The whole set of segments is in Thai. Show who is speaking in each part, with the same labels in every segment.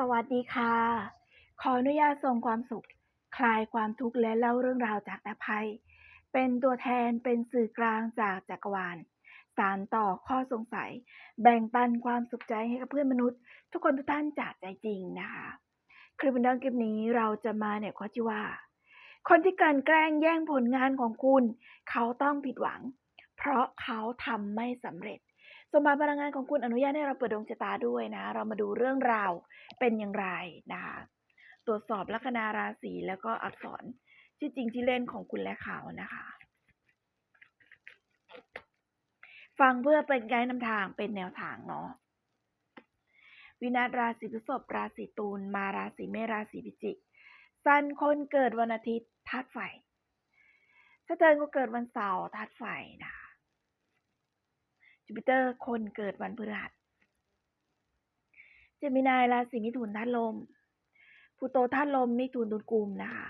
Speaker 1: สวัสดีค่ะ ขออนุญาตส่งความสุข คลายความทุกข์และเล่าเรื่องราวจากอภัย เป็นตัวแทนเป็นสื่อกลางจากจักรวาล สารต่อข้อสงสัย แบ่งปันความสุขใจให้กับเพื่อนมนุษย์ ทุกคนทุกท่านจากใจจริงนะคะ คลิปดีโอคลิปนี้เราจะมาเนี่ยข้อที่ว่า คนที่กลั่นแกล้งแย่งผลงานของคุณ เขาต้องผิดหวัง เพราะเขาทำไม่สำเร็จ สมบัติพลังงานของคุณอนุญาตให้เราเปิดดวงชะตาด้วยนะ เรามาดูเรื่องราวเป็นอย่างไรนะคะตรวจสอบลัคนาราศีแล้วก็อักษรที่อจริงที่เล่นของคุณและเขานะคะ ฟังเพื่อเป็นไกด์นำทางเป็นแนวทางเนาะวินาศราศีพฤษภราศีตุลมาราศีเมษราศีพิจิกสันคนเกิดวันอาทิตย์ธาตุไฟสเติร์นก็เกิดวันเสาร์ธาตุไฟนะคะ จูปิเตอร์คนเกิดวันพฤหัสเจมินายราศีมิถุนธาตุลมพูโตธาตุลมมิถุนตุลกุมนะคะ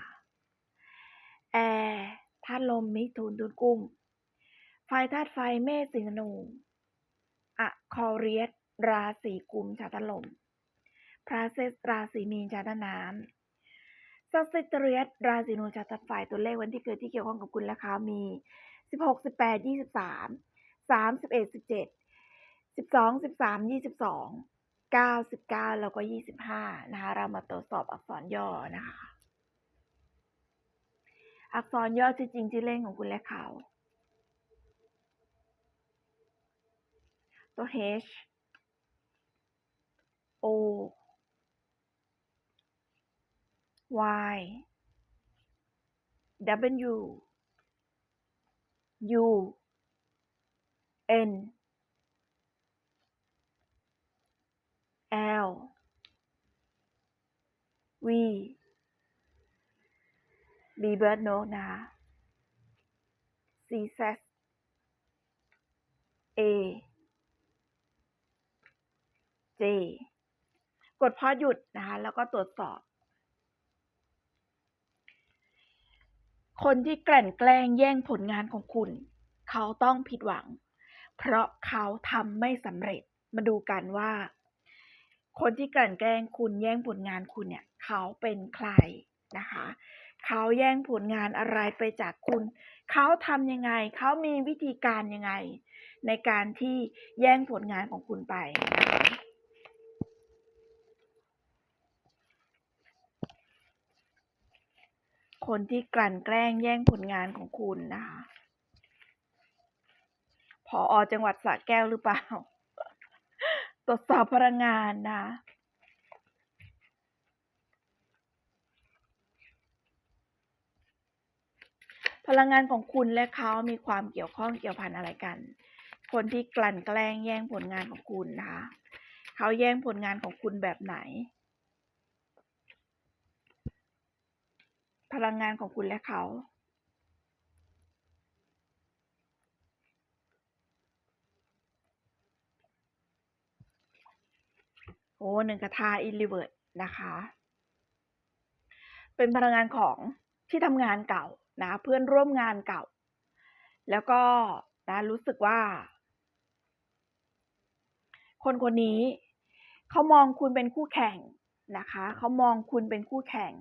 Speaker 1: แอร์ธาตุลมมิถุนตุลกุมไฟธาตุไฟเมษสิงห์นูอะคอเรียสราศีกุมชาตลม พระเซสราศีมีนชาตน้ำซัสซิตเรียสราศีนูชาวธาตุไฟตัวเลขวันที่เกิดที่เกี่ยวข้องกับคุณและเขามีสิบหก สามสิบเอ็ดสิบเจ็ดสิบสองสิบสามยี่สิบสองเก้าสิบเก้าแล้วก็ยี่สิบห้านะคะเรามาตรวจสอบอักษรย่อนะคะ อักษรย่อที่จริงที่เล่นของคุณและเขา ตัว H O Y W U N L V B bird note นะคะ C Z A J กดพอหยุดนะคะ แล้วก็ตรวจสอบ คนที่กลั่นแกล้งแย่งผลงานของคุณ เขาต้องผิดหวัง เพราะเขาทำไม่สำเร็จ มาดูกันว่า คนที่กลั่นแกล้งคุณแย่งผลงานคุณเนี่ย เขาเป็นใครนะคะ เขาแย่งผลงานอะไรไปจากคุณ เขาทำยังไง เขามีวิธีการยังไง ในการที่แย่งผลงานของคุณไปคนที่กลั่นแกล้งแย่งผลงานของคุณนะคะ พออจังหวัดสระแก้วหรือเปล่า ตรวจสอบพลังงานนะพลังงานของคุณและเขามีความเกี่ยวข้องเกี่ยวพันอะไรกัน คนที่กลั่นแกล้งแย่งผลงานของคุณนะคะเขาแย่งผลงานของคุณแบบไหน พลังงานของคุณและเขา โอ้หนึ่งกระทาอินริเวิร์ดนะคะ เป็นพลังงานของที่ทำงานเก่านะเพื่อนร่วมงานเก่า แล้วก็นะรู้สึกว่า คนคนนี้เขามองคุณเป็นคู่แข่งนะคะเขามองคุณเป็นคู่แข่ง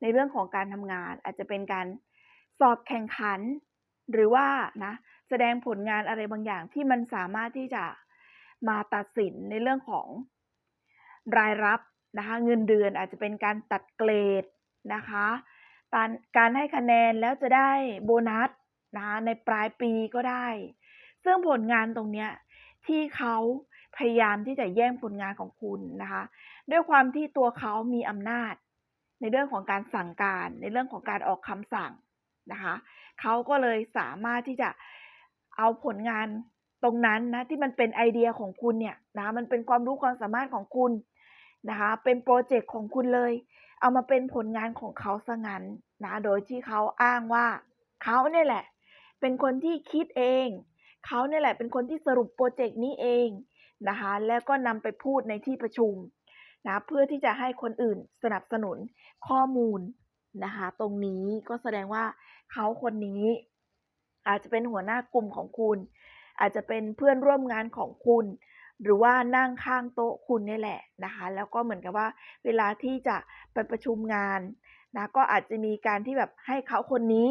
Speaker 1: ในเรื่องของการทำงาน อาจจะเป็นการสอบแข่งขัน หรือว่านะแสดงผลงานอะไรบางอย่างที่มันสามารถที่จะมาตัดสินในเรื่องของ รายรับนะคะเงินเดือนอาจจะเป็นการตัดเกรดนะคะการการให้คะแนนแล้วจะได้โบนัสนะคะในปลายปีก็ได้ ซึ่งผลงานตรงเนี้ยที่เขาพยายามที่จะแย่งผลงานของคุณนะคะ ด้วยความที่ตัวเขามีอำนาจ ในเรื่องของการสั่งการ ในเรื่องของการออกคำสั่งนะคะเขาก็เลยสามารถที่จะเอาผลงานตรงนั้นนะที่มันเป็นไอเดียของคุณเนี่ยนะมันเป็นความรู้ความสามารถของคุณ นะคะ เป็นโปรเจกต์ของคุณเลย เอามาเป็นผลงานของเขาซะงั้นนะ โดยที่เขาอ้างว่าเขาเนี่ยแหละ เป็นคนที่คิดเอง เขาเนี่ยแหละเป็นคนที่สรุปโปรเจกต์นี้เองนะคะ แล้วก็นำไปพูดในที่ประชุมนะเพื่อที่จะให้คนอื่นสนับสนุนข้อมูลนะคะ ตรงนี้ก็แสดงว่าเขาคนนี้ อาจจะเป็นหัวหน้ากลุ่มของคุณ อาจจะเป็นเพื่อนร่วมงานของคุณ หรือว่านั่งข้างโต๊ะคุณนี่แหละนะคะ แล้วก็เหมือนกับว่าเวลาที่จะไปประชุมงานนะก็อาจจะมีการที่แบบให้เขาคนนี้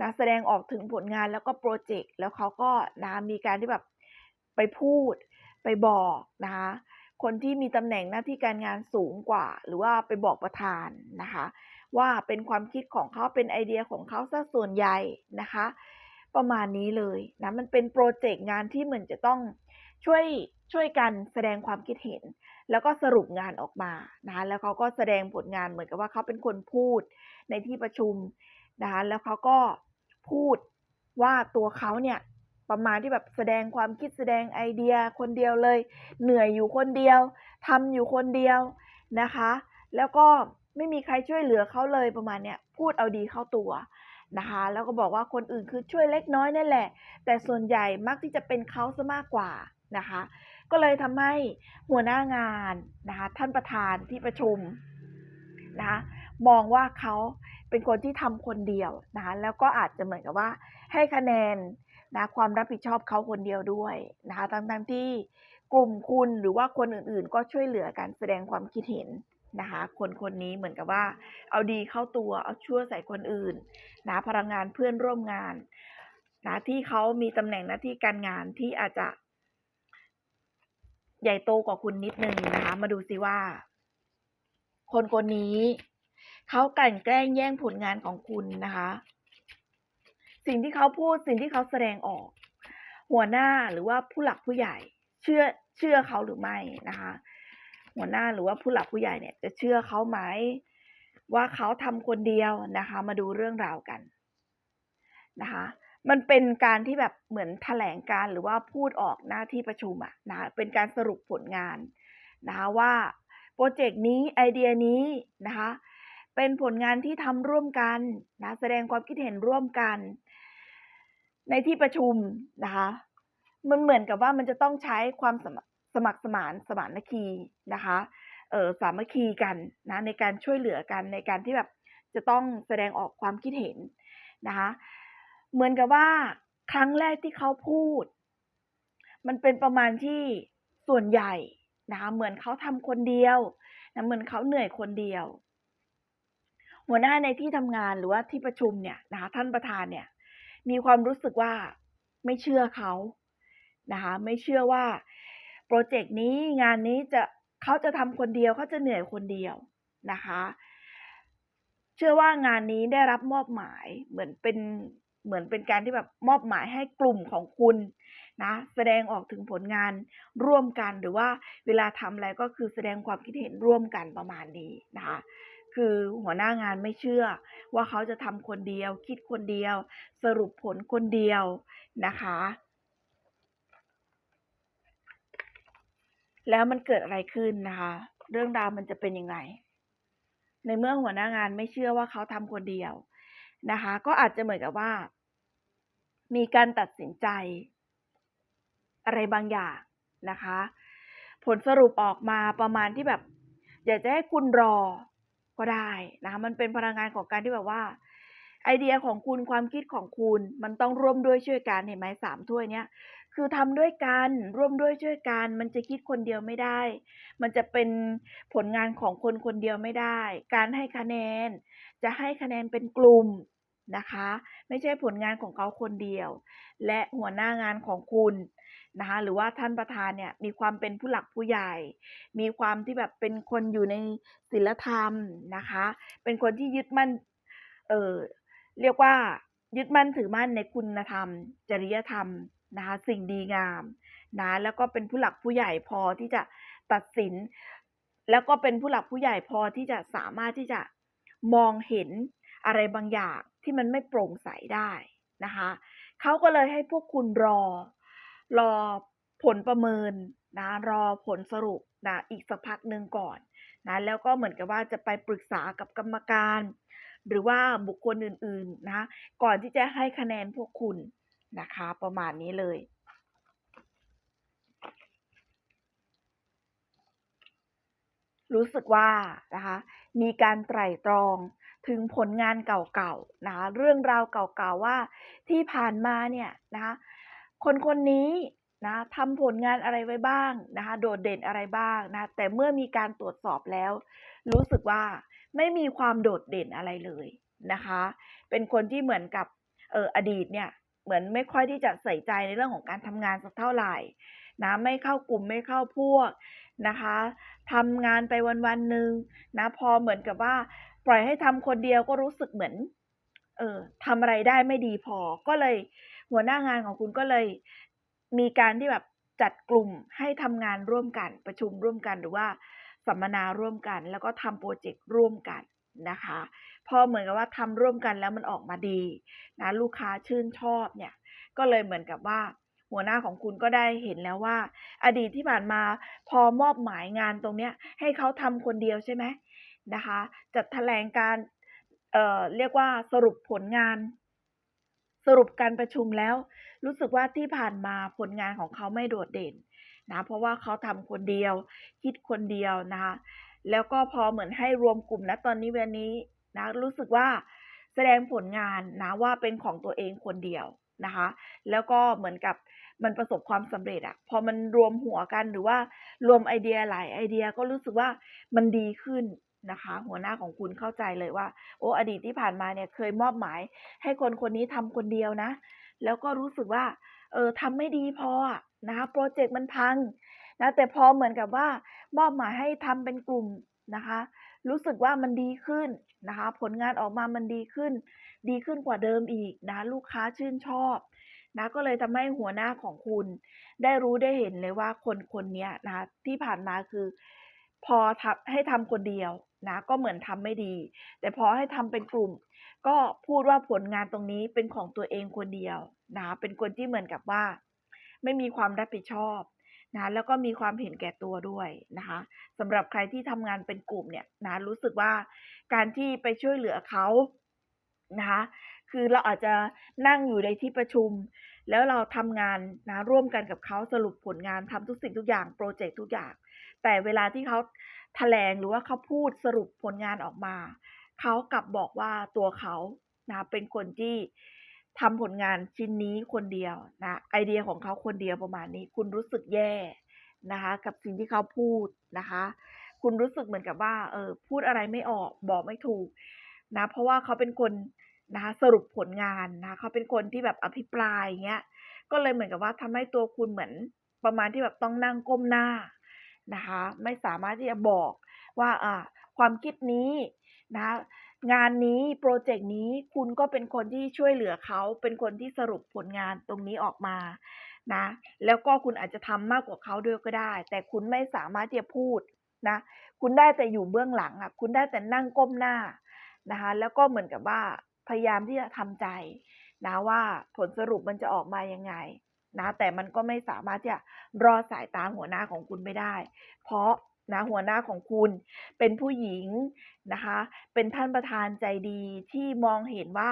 Speaker 1: นะแสดงออกถึงผลงานแล้วก็โปรเจกต์แล้วเขาก็นะมีการที่แบบไปพูดไปบอกนะคะคนที่มีตำแหน่งหน้าที่การงานสูงกว่า หรือว่าไปบอกประธานนะคะ ว่าเป็นความคิดของเขาเป็นไอเดียของเขาซะส่วนใหญ่นะคะ ประมาณนี้เลยนะมันเป็นโปรเจกต์งานที่เหมือนจะต้อง ช่วยช่วยกันแสดงความคิดเห็น แล้วก็สรุปงานออกมานะคะแล้วเขาก็แสดงผลงานเหมือนกับว่าเขาเป็นคนพูดในที่ประชุมนะคะแล้วเขาก็พูดว่าตัวเขาเนี่ยประมาณที่แบบแสดงความคิดแสดงไอเดียคนเดียวเลย เหนื่อยอยู่คนเดียวทำอยู่คนเดียวนะคะ แล้วก็ไม่มีใครช่วยเหลือเขาเลยประมาณเนี้ยพูดเอาดีเข้าตัวนะคะแล้วก็บอกว่าคนอื่นคือช่วยเล็กน้อยนั่นแหละ แต่ส่วนใหญ่มักที่จะเป็นเขาซะมากกว่า นะคะ ก็เลยทำให้หัวหน้างานนะคะท่านประธานที่ประชุมนะคะมองว่าเขาเป็นคนที่ทำคนเดียวนะคะแล้วก็อาจจะเหมือนกับว่าให้คะแนนนะความรับผิดชอบเขาคนเดียวด้วยนะคะทั้งๆที่กลุ่มคุณหรือว่าคนอื่นๆ ก็ช่วยเหลือกันแสดงความคิดเห็นนะคะคนคนนี้เหมือนกับว่า เอาดีเข้าตัวเอาชั่วใส่คนอื่นนะพลังงานเพื่อนร่วมงานนะที่เขามีตำแหน่งหน้าที่การงานที่อาจจะ ใหญ่โตกว่าคุณนิดนึงนะคะ มาดูซิว่า คนคนนี้เขากลั่นแกล้งแย่งผลงานของคุณนะคะ สิ่งที่เขาพูดสิ่งที่เขาแสดงออก หัวหน้าหรือว่าผู้หลักผู้ใหญ่ เชื่อเชื่อเขาหรือไม่นะคะ หัวหน้าหรือว่าผู้หลักผู้ใหญ่เนี่ย จะเชื่อเขาไหมว่าเขาทำคนเดียวนะคะ มาดูเรื่องราวกันนะคะ มันเป็นการที่แบบเหมือนแถลงการหรือว่าพูดออกหน้าที่ประชุมอะนะเป็นการสรุปผลงานนะคะว่าโปรเจกต์นี้ไอเดียนี้นะคะเป็นผลงานที่ทำร่วมกันนะแสดงความคิดเห็นร่วมกัน ในที่ประชุมนะคะมันเหมือนกับว่ามันจะต้องใช้ความสมสมัครสมานสมานคีนะคะเออสามัคคีกันนะในการช่วยเหลือกันในการที่แบบจะต้องแสดงออกความคิดเห็นนะคะ เหมือนกับว่าครั้งแรกที่เขาพูด มันเป็นประมาณที่ส่วนใหญ่นะคะเหมือนเขาทำคนเดียวนะเหมือนเขาเหนื่อยคนเดียว หัวหน้าในที่ทำงานหรือว่าที่ประชุมเนี่ยนะคะท่านประธานเนี่ย มีความรู้สึกว่าไม่เชื่อเขานะคะไม่เชื่อว่าโปรเจกต์นี้งานนี้จะเขาจะทำคนเดียวเขาจะเหนื่อยคนเดียวนะคะ เชื่อว่างานนี้ได้รับมอบหมายเหมือนเป็น เหมือนเป็นการที่แบบมอบหมายให้กลุ่มของคุณนะแสดงออกถึงผลงานร่วมกันหรือว่าเวลาทำอะไรก็คือแสดงความคิดเห็นร่วมกันประมาณนี้นะคะคือหัวหน้างานไม่เชื่อว่าเขาจะทำคนเดียว คิดคนเดียว สรุปผลคนเดียวนะคะ แล้วมันเกิดอะไรขึ้นนะคะ เรื่องราวมันจะเป็นยังไงในเมื่อหัวหน้างานไม่เชื่อว่าเขาทำคนเดียว นะคะ ก็อาจจะเหมือนกับว่า มีการตัดสินใจ อะไรบางอย่างนะคะ ผลสรุปออกมาประมาณที่แบบ อยากจะให้คุณรอก็ได้นะคะมันเป็นพลังงานของการที่แบบว่า ไอเดียของคุณความคิดของคุณ มันต้องร่วมด้วยช่วยกันเห็นไหมสามถ้วยเนี้ยคือทำด้วยกันร่วมด้วยช่วยกัน มันจะคิดคนเดียวไม่ได้ มันจะเป็นผลงานของคนคนเดียวไม่ได้ การให้คะแนน จะให้คะแนนเป็นกลุ่ม นะคะ ไม่ใช่ผลงานของเขาคนเดียว และหัวหน้างานของคุณนะคะหรือว่าท่านประธานเนี่ยมีความเป็นผู้หลักผู้ใหญ่ มีความที่แบบเป็นคนอยู่ในศีลธรรมนะคะ เป็นคนที่ยึดมั่นเออเรียกว่ายึดมั่นถือมั่นในคุณธรรม จริยธรรมนะคะสิ่งดีงามนะแล้วก็เป็นผู้หลักผู้ใหญ่พอที่จะตัดสิน แล้วก็เป็นผู้หลักผู้ใหญ่พอที่จะสามารถที่จะมองเห็นอะไรบางอย่าง ที่มันไม่โปร่งใสได้นะคะเขาก็เลยให้พวกคุณรอ รอผลประเมินนะรอผลสรุปนะอีกสักพักหนึ่งก่อนนะแล้วก็เหมือนกับว่าจะไปปรึกษากับกรรมการ หรือว่าบุคคลอื่นๆนะก่อนที่จะให้คะแนนพวกคุณนะคะประมาณนี้เลยรู้สึกว่านะคะมีการไตร่ตรอง ถึงผลงานเก่าๆนะเรื่องราวเก่าๆว่าที่ผ่านมาเนี่ยนะคะคนคนนี้นะทำผลงานอะไรไว้บ้างนะคะโดดเด่นอะไรบ้างนะแต่เมื่อมีการตรวจสอบแล้ว รู้สึกว่าไม่มีความโดดเด่นอะไรเลยนะคะ เป็นคนที่เหมือนกับเอออดีตเนี่ยเหมือนไม่ค่อยที่จะใส่ใจในเรื่องของการทำงานสักเท่าไหร่นะไม่เข้ากลุ่มไม่เข้าพวกนะคะทำงานไปวันวันหนึ่งนะพอเหมือนกับว่า ปล่อยให้ทำคนเดียวก็รู้สึกเหมือน เออทำอะไรได้ไม่ดีพอ ก็เลยหัวหน้างานของคุณก็เลย มีการที่แบบจัดกลุ่มให้ทำงานร่วมกัน ประชุมร่วมกันหรือว่าสัมมนาร่วมกัน แล้วก็ทำโปรเจกต์ร่วมกันนะคะ พอเหมือนกับว่าทำร่วมกันแล้วมันออกมาดีนะลูกค้าชื่นชอบเนี่ย ก็เลยเหมือนกับว่าหัวหน้าของคุณก็ได้เห็นแล้วว่า อดีตที่ผ่านมาพอมอบหมายงานตรงเนี้ย ให้เขาทำคนเดียวใช่ไหม นะคะ จัดแถลงการเอ่อเรียกว่าสรุปผลงาน สรุปการประชุมแล้ว รู้สึกว่าที่ผ่านมาผลงานของเขาไม่โดดเด่นนะเพราะว่าเขาทำคนเดียว คิดคนเดียวนะคะแล้วก็พอเหมือนให้รวมกลุ่มนะตอนนี้เวลานี้นะรู้สึกว่าแสดงผลงานนะว่าเป็นของตัวเองคนเดียวนะคะ แล้วก็เหมือนกับมันประสบความสำเร็จอะพอมันรวมหัวกันหรือว่ารวมไอเดียหลายไอเดียก็รู้สึกว่ามันดีขึ้น นะคะ หัวหน้าของคุณเข้าใจเลยว่า โอ้อดีตที่ผ่านมาเนี่ยเคยมอบหมาย ให้คนคนนี้ทำคนเดียวนะ แล้วก็รู้สึกว่า เออทำไม่ดีพอนะคะโปรเจกต์มันพังนะแต่พอเหมือนกับว่ามอบหมายให้ทำเป็นกลุ่มนะคะ รู้สึกว่ามันดีขึ้นนะคะ ผลงานออกมามันดีขึ้น ดีขึ้นกว่าเดิมอีกนะลูกค้าชื่นชอบนะก็เลยทำให้หัวหน้าของคุณ ได้รู้ได้เห็นเลยว่าคนคนนี้นะที่ผ่านมาคือ พอทำให้ทำคนเดียว นะก็เหมือนทำไม่ดี แต่พอให้ทำเป็นกลุ่ม ก็พูดว่าผลงานตรงนี้เป็นของตัวเองคนเดียวนะเป็นคนที่เหมือนกับว่า ไม่มีความรับผิดชอบนะแล้วก็มีความเห็นแก่ตัวด้วยนะคะสำหรับใครที่ทำงานเป็นกลุ่มเนี่ยนะรู้สึกว่าการที่ไปช่วยเหลือเขานะคะคือเราอาจจะนั่งอยู่ในที่ประชุม แล้วเราทำงานนะร่วมกันกับเขาสรุปผลงานทำทุกสิ่งทุกอย่างโปรเจกต์ทุกอย่าง แต่เวลาที่เขา แถลงหรือว่าเขาพูดสรุปผลงานออกมา เขากลับบอกว่าตัวเขานะเป็นคนที่ทำผลงานชิ้นนี้คนเดียวนะไอเดียของเขาคนเดียวประมาณนี้ คุณรู้สึกแย่นะคะกับสิ่งที่เขาพูดนะคะ คุณรู้สึกเหมือนกับว่าเออพูดอะไรไม่ออกบอกไม่ถูกนะเพราะว่าเขาเป็นคนนะคะสรุปผลงานนะเขาเป็นคนที่แบบอภิปรายอย่างเงี้ยก็เลยเหมือนกับว่าทำให้ตัวคุณเหมือนประมาณที่แบบต้องนั่งก้มหน้า นะคะ ไม่สามารถที่จะบอกว่าอ่าความคิดนี้นะงานนี้โปรเจกต์นี้คุณก็เป็นคนที่ช่วยเหลือเขาเป็นคนที่สรุปผลงานตรงนี้ออกมานะแล้วก็คุณอาจจะทำมากกว่าเขาด้วยก็ได้ แต่คุณไม่สามารถที่จะพูดนะคุณได้แต่อยู่เบื้องหลังอะคุณได้แต่นั่งก้มหน้านะคะแล้วก็เหมือนกับว่าพยายามที่จะทำใจนะว่าผลสรุปมันจะออกมายังไง นะแต่มันก็ไม่สามารถที่จะรอสายตาหัวหน้าของคุณไม่ได้ เพราะนะหัวหน้าของคุณเป็นผู้หญิงนะคะ เป็นท่านประธานใจดีที่มองเห็นว่า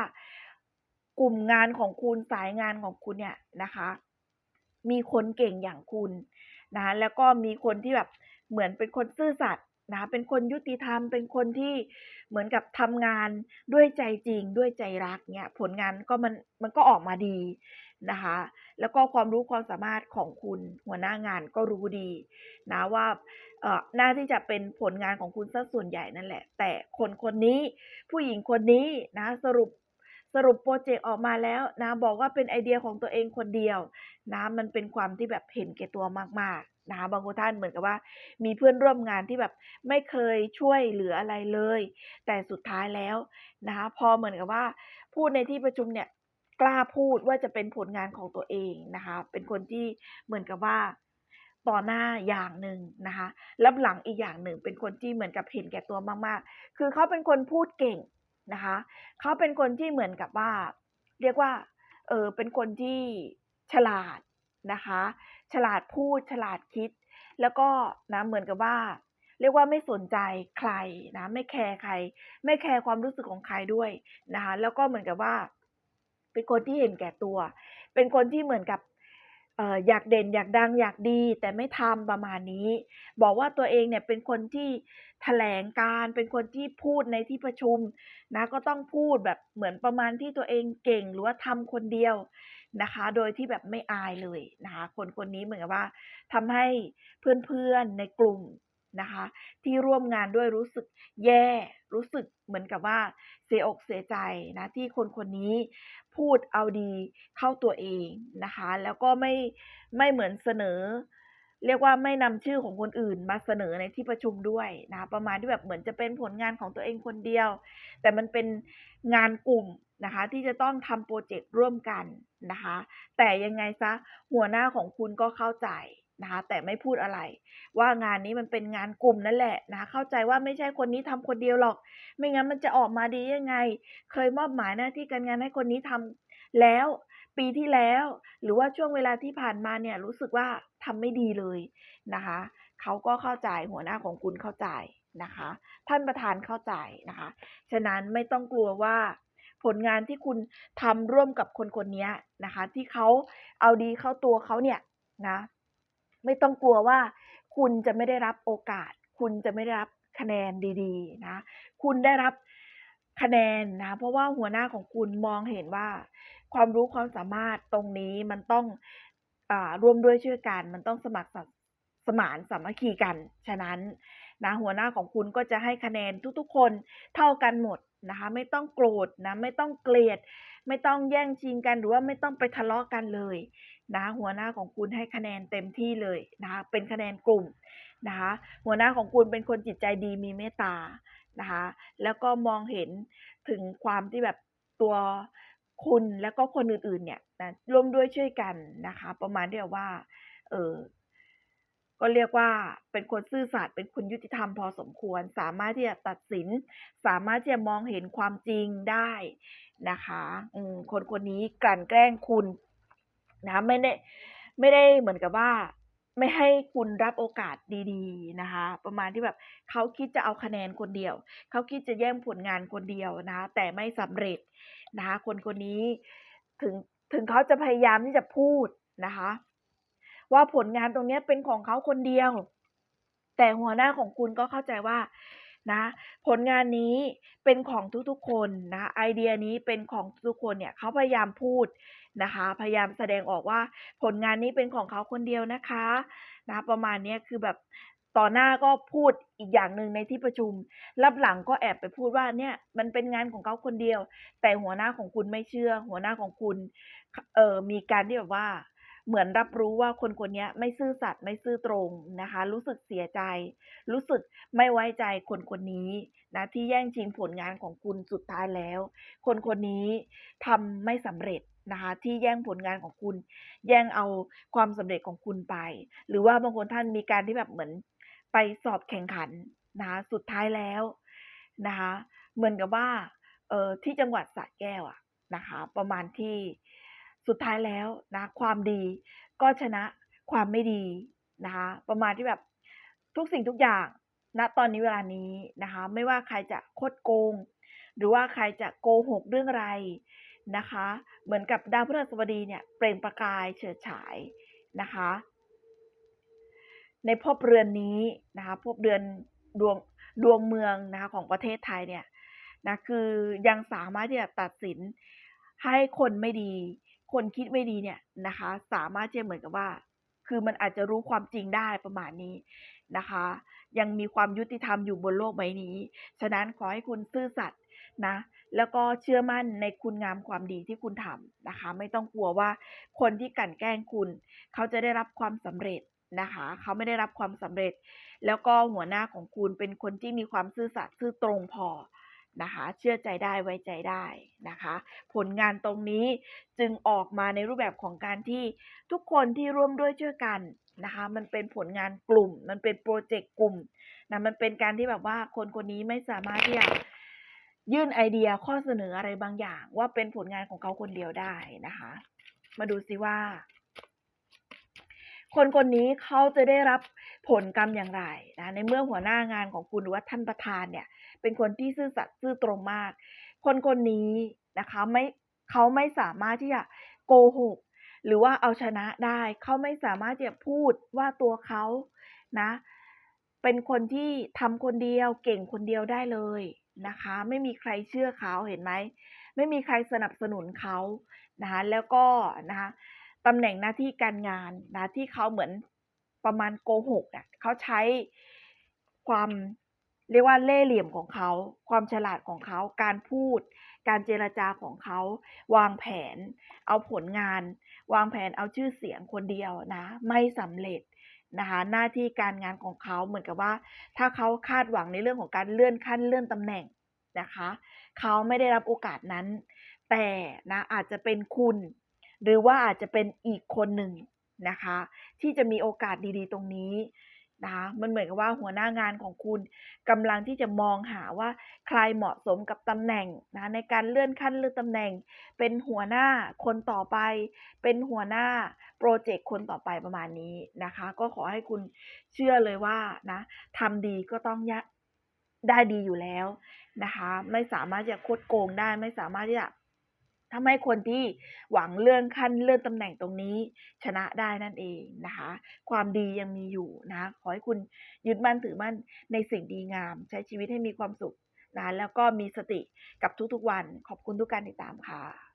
Speaker 1: กลุ่มงานของคุณสายงานของคุณเนี่ยนะคะ มีคนเก่งอย่างคุณนะแล้วก็มีคนที่แบบเหมือนเป็นคนซื่อสัตย์นะเป็นคนยุติธรรม เป็นคนที่เหมือนกับทำงานด้วยใจจริงด้วยใจรักเนี่ยผลงานก็มันมันก็ออกมาดี นะคะ แล้วก็ความรู้ความสามารถของคุณหัวหน้างานก็รู้ดีนะว่าเอ่อน่าที่จะเป็นผลงานของคุณซะส่วนใหญ่นั่นแหละ แต่คนคนนี้ผู้หญิงคนนี้นะสรุปสรุปโปรเจกต์ออกมาแล้วนะบอกว่าเป็นไอเดียของตัวเองคนเดียวนะมันเป็นความที่แบบเห็นแก่ตัวมากๆนะคะบางคนท่านเหมือนกับว่า มีเพื่อนร่วมงานที่แบบไม่เคยช่วยเหลืออะไรเลย แต่สุดท้ายแล้วนะคะพอเหมือนกับว่า พูดในที่ประชุมเนี่ย กล้าพูดว่าจะเป็นผลงานของตัวเองนะคะ เป็นคนที่เหมือนกับว่าต่อหน้าอย่างหนึ่งนะคะรับหลังอีกอย่างหนึ่ง เป็นคนที่เหมือนกับเห็นแก่ตัวมาก ๆ คือเขาเป็นคนพูดเก่งนะคะเขาเป็นคนที่เหมือนกับว่า เรียกว่าเออเป็นคนที่ฉลาดนะคะ ฉลาดพูดฉลาดคิด แล้วก็นะเหมือนกับว่า เรียกว่าไม่สนใจใครนะไม่แคร์ใคร ไม่แคร์ความรู้สึกของใครด้วยนะคะแล้วก็เหมือนกับว่า เป็นคนที่เห็นแก่ตัว เป็นคนที่เหมือนกับอยากเด่นอยากดังอยากดี แต่ไม่ทำประมาณนี้ บอกว่าตัวเองเนี่ยเป็นคนที่แถลงการเป็นคนที่พูดในที่ประชุมนะก็ต้องพูดแบบเหมือนประมาณที่ตัวเองเก่งหรือว่าทำคนเดียวนะคะ โดยที่แบบไม่อายเลยนะคะคนคนนี้เหมือนกับว่าทำให้เพื่อนๆในกลุ่ม นะคะ ที่ร่วมงานด้วยรู้สึกแย่ รู้สึกเหมือนกับว่าเสียอกเสียใจนะที่คนคนนี้พูดเอาดีเข้าตัวเองนะคะ แล้วก็ไม่ไม่เหมือนเสนอ เรียกว่าไม่นำชื่อของคนอื่นมาเสนอในที่ประชุมด้วยนะะประมาณที่แบบเหมือนจะเป็นผลงานของตัวเองคนเดียว แต่มันเป็นงานกลุ่มนะคะที่จะต้องทำโปรเจกต์ร่วมกันนะคะ แต่ยังไงซะหัวหน้าของคุณก็เข้าใจ นะคะแต่ไม่พูดอะไร ว่างานนี้มันเป็นงานกลุ่มนั่นแหละนะะเข้าใจว่าไม่ใช่คนนี้ทำคนเดียวหรอก ไม่งั้นมันจะออกมาดียังไง เคยมอบหมายหน้าที่การงานให้คนนี้ทำแล้วปีที่แล้ว หรือว่าช่วงเวลาที่ผ่านมาเนี่ยรู้สึกว่าทำไม่ดีเลยนะคะเขาก็เข้าใจหัวหน้าของคุณเข้าใจนะคะ ท่านประธานเข้าใจนะคะ ฉะนั้นไม่ต้องกลัวว่าผลงานที่คุณทำร่วมกับคนคนนี้นะคะ ที่เขาเอาดีเข้าตัวเขาเนี่ยนะ ไม่ต้องกลัวว่า คุณจะไม่ได้รับโอกาส คุณจะไม่ได้รับคะแนนดีๆนะคุณได้รับคะแนนนะเพราะว่าหัวหน้าของคุณมองเห็นว่า ความรู้ความสามารถตรงนี้มันต้องอร่วมด้วยช่วยกันมันต้องสมัครสสมานสามัคคีกัน ฉะนั้นนะหัวหน้าของคุณก็จะให้คะแนนทุกๆ คนเท่ากันหมดนะคะ ไม่ต้องโกรธนะไม่ต้องเกลียด ไม่ต้องแย่งชิงกันหรือว่าไม่ต้องไปทะเลาะกันเลย นะหัวหน้าของคุณให้คะแนนเต็มที่เลยนะคะเป็นคะแนนกลุ่มนะคะหัวหน้าของคุณเป็นคนจิตใจดีมีเมตตานะคะแล้วก็มองเห็นถึงความที่แบบตัวคุณแล้วก็คนอื่นๆเนี่ยนะร่วมด้วยช่วยกันนะคะ ประมาณที่แบบว่าเออก็เรียกว่าเป็นคนซื่อสัตย์เป็นคนยุติธรรมพอสมควร สามารถที่จะตัดสิน สามารถที่จะมองเห็นความจริงได้นะคะคนคนนี้กลั่นแกล้งคุณ นะไม่ได้ไม่ได้เหมือนกับว่าไม่ให้คุณรับโอกาสดีๆนะคะ ประมาณที่แบบเขาคิดจะเอาคะแนนคนเดียว เขาคิดจะแย่งผลงานคนเดียวนะคะแต่ไม่สำเร็จนะคะคนคนนี้ถึงถึงเขาจะพยายามที่จะพูดนะคะ ว่าผลงานตรงนี้เป็นของเขาคนเดียว แต่หัวหน้าของคุณก็เข้าใจว่านะผลงานนี้เป็นของทุกๆคนนะไอเดียนี้เป็นของทุกคนเนี่ยเขาพยายามพูด นะคะ พยายามแสดงออกว่าผลงานนี้เป็นของเขาคนเดียวนะคะนะประมาณนี้คือแบบต่อหน้าก็พูดอีกอย่างหนึ่งในที่ประชุม รับหลังก็แอบไปพูดว่าเนี่ยมันเป็นงานของเขาคนเดียว แต่หัวหน้าของคุณไม่เชื่อ หัวหน้าของคุณเออมีการที่แบบว่า เหมือนรับรู้ว่าคนคนนี้ไม่ซื่อสัตย์ไม่ซื่อตรงนะคะ รู้สึกเสียใจ รู้สึกไม่ไว้ใจคนคนนี้นะที่แย่งชิงผลงานของคุณสุดท้ายแล้ว คนคนนี้ทำไม่สำเร็จ นะคะที่แย่งผลงานของคุณ แย่งเอาความสำเร็จของคุณไป หรือว่าบางคนท่านมีการที่แบบเหมือนไปสอบแข่งขันนะคะสุดท้ายแล้วนะคะเหมือนกับว่าเออที่จังหวัดสระแก้วอะนะคะประมาณที่สุดท้ายแล้วนะความดีก็ชนะความไม่ดีนะคะประมาณที่แบบทุกสิ่งทุกอย่างณนะตอนนี้เวลานี้นะคะไม่ว่าใครจะคดโกง หรือว่าใครจะโกหกเรื่องอะไร นะคะ เหมือนกับดาวพฤหัสบดีเนี่ยเปล่งประกายเฉิดฉายนะคะ ในภพเรือนนี้นะคะภพเรือนดวงดวงเมืองนะคะของประเทศไทยเนี่ยนะคือยังสามารถที่จะตัดสินให้คนไม่ดี คนคิดไม่ดีเนี่ยนะคะ สามารถที่จะเหมือนกับว่า คือมันอาจจะรู้ความจริงได้ประมาณนี้นะคะ ยังมีความยุติธรรมอยู่บนโลกใบนี้ ฉะนั้นขอให้คุณซื่อสัตย์ นะ แล้วก็เชื่อมั่นในคุณงามความดีที่คุณทำนะคะ ไม่ต้องกลัวว่าคนที่กั่นแกล้งคุณ เขาจะได้รับความสำเร็จนะคะ เขาไม่ได้รับความสำเร็จ แล้วก็หัวหน้าของคุณเป็นคนที่มีความซื่อสัตย์ซื่อตรงพอนะคะ เชื่อใจได้ไว้ใจได้นะคะ ผลงานตรงนี้จึงออกมาในรูปแบบของการที่ทุกคนที่ร่วมด้วยช่วยกันนะคะ มันเป็นผลงานกลุ่ม มันเป็นโปรเจกต์กลุ่มนะมันเป็นการที่แบบว่าคนคนนี้ไม่สามารถที่จะ ยื่นไอเดียข้อเสนออะไรบางอย่าง ว่าเป็นผลงานของเขาคนเดียวได้นะคะ มาดูซิว่า คนคนนี้เขาจะได้รับผลกรรมอย่างไรนะในเมื่อหัวหน้างานของคุณหรือว่าท่านประธานเนี่ย เป็นคนที่ซื่อสัตย์ซื่อตรงมาก คนคนนี้นะคะไม่เขาไม่สามารถที่จะโกหกหรือว่าเอาชนะได้ เขาไม่สามารถที่จะพูดว่าตัวเขานะ เป็นคนที่ทำคนเดียวเก่งคนเดียวได้เลย นะคะ ไม่มีใครเชื่อเขาเห็นไหมไม่มีใครสนับสนุนเขานะคะแล้วก็นะคะตำแหน่งหน้าที่การงานนะที่เขาเหมือนประมาณโกหกอะเขาใช้ความเรียกว่าเล่ห์เหลี่ยมของเขา ความฉลาดของเขา การพูด การเจรจาของเขา วางแผน เอาผลงาน วางแผนเอาชื่อเสียงคนเดียวนะ ไม่สำเร็จ นะคะหน้าที่การงานของเขาเหมือนกับว่า ถ้าเขาคาดหวังในเรื่องของการเลื่อนขั้นเลื่อนตำแหน่งนะคะเขาไม่ได้รับโอกาสนั้น แต่นะอาจจะเป็นคุณ หรือว่าอาจจะเป็นอีกคนหนึ่งนะคะ ที่จะมีโอกาสดีๆ ตรงนี้ นะคะมันเหมือนกับว่าหัวหน้างานของคุณกำลังที่จะมองหาว่าใครเหมาะสมกับตำแหน่งนะในการเลื่อนขั้นเลื่อนตำแหน่ง เป็นหัวหน้าคนต่อไป เป็นหัวหน้าโปรเจกต์คนต่อไปประมาณนี้นะคะ ก็ขอให้คุณเชื่อเลยว่านะทำดีก็ต้องยะได้ดีอยู่แล้วนะคะ ไม่สามารถจะคดโกงได้ไม่สามารถที่จะ ทำให้คนที่หวังเลื่อนขั้นเลื่อนตำแหน่งตรงนี้ ชนะได้นั่นเองนะคะ ความดียังมีอยู่นะคะขอให้คุณยึดมั่นถือมั่นในสิ่งดีงาม ใช้ชีวิตให้มีความสุขนะแล้วก็มีสติกับทุกๆวัน ขอบคุณทุกการติดตามค่ะ